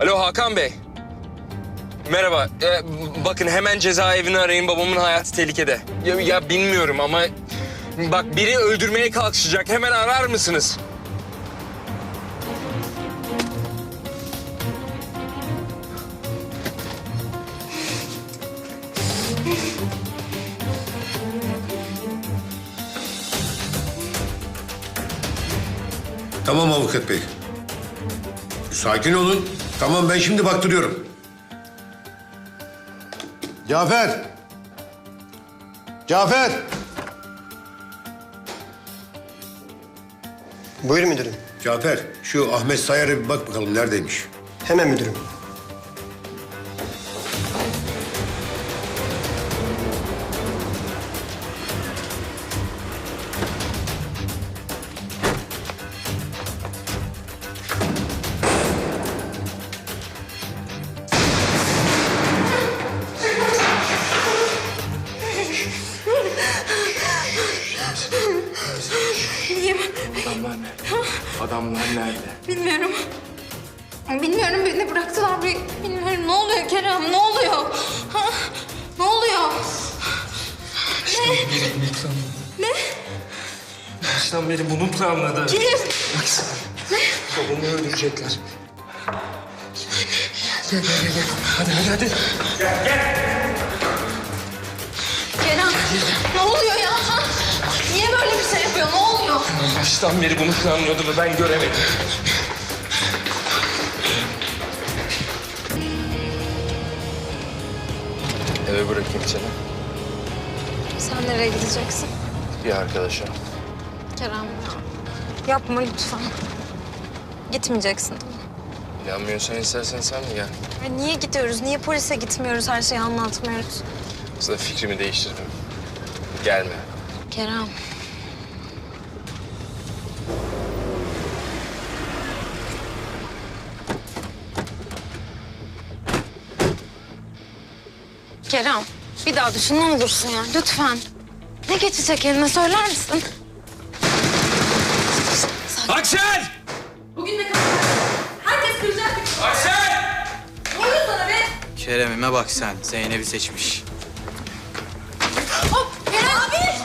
Alo Hakan Bey. Merhaba. Ee, bakın hemen cezaevini arayın. Babamın hayatı tehlikede. Ya, ya bilmiyorum ama... Bak biri öldürmeye kalkışacak. Hemen arar mısınız? Tamam avukat bey. Sakin olun. Tamam ben şimdi baktırıyorum. Cafer. Cafer. Buyur müdürüm. Cafer şu Ahmet Sayar'a bir bak bakalım neredeymiş. Hemen müdürüm. Adamlar nerede? Adamlar nerede? Bilmiyorum. Bilmiyorum beni bıraktılar. Bilmiyorum ne oluyor Kerem ne oluyor? Ha? Ne oluyor? Ne? Baştan beri bunu planladı. Kim? Baksana. Babamı öldürecekler. Gel gel gel. gel. Hadi hadi hadi. Kerem ne oluyor ya? Baştan beri bunu planlıyordu ve ben göremedim. Eve bırakayım seni. Sen nereye gideceksin? Bir arkadaşa. Kerem ya. Yapma lütfen. Gitmeyeceksin değil mi? İnanmıyorsan istersen sen mi gel? Ya niye gidiyoruz? Niye polise gitmiyoruz? Her şeyi anlatmıyoruz. Aslında fikrimi değiştirdim. Gelme. Kerem. Kerem, bir daha düşün ne olursun ya, lütfen. Ne geçecek eline söyler misin? Aksel! Bugün ne kadar? Herkes kıracak. Aksel! Ne oluyor sana be? Kerem'ime bak sen. Zeynep'i seçmiş. Hop Kerem abi.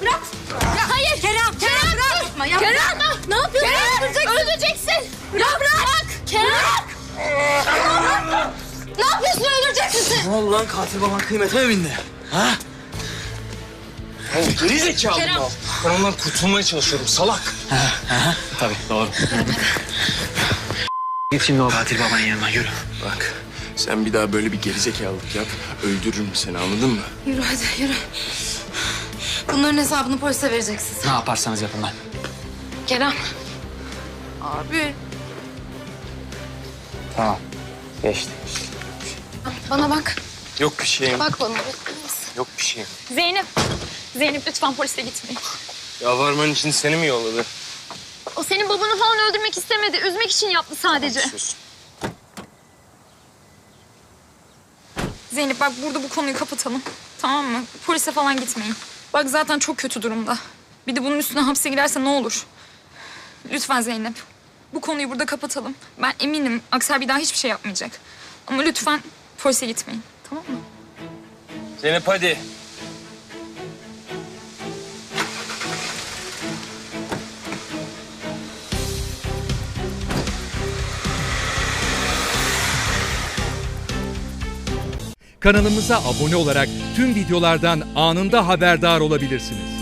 Bırak. Ya hayır Kerem. Kerem bırak. Yapma, yapma. Kerem ne yapıyorsun? Kerem öldüreceksin. Ya bırak. Ne oldu lan katil baban kıymetime bindi? Ha? Geri zekalı Kerem. mal. Ben ondan kurtulmaya çalışıyorum salak. Tabii doğru. Git şimdi o katil babanın yanına yürü. Bak sen bir daha böyle bir gerizekalılık yap. Öldürürüm seni anladın mı? Yürü hadi yürü. Bunların hesabını polise vereceksin sen. Ne yaparsanız yapın lan. Kerem. Abi. Tamam. Geçti. Bana bak. Yok bir şeyim. Bak bana. Yok bir şeyim. Zeynep. Zeynep lütfen polise gitmeyin. Yalvarman için seni mi yolladı? O senin babanı falan öldürmek istemedi. Üzmek için yaptı sadece. Sus. Zeynep bak burada bu konuyu kapatalım. Tamam mı? Polise falan gitmeyin. Bak zaten çok kötü durumda. Bir de bunun üstüne hapse girerse ne olur? Lütfen Zeynep. Bu konuyu burada kapatalım. Ben eminim Aksel bir daha hiçbir şey yapmayacak. Ama lütfen polise gitmeyin. Tamam mı? Zeynep hadi. Kanalımıza abone olarak tüm videolardan anında haberdar olabilirsiniz.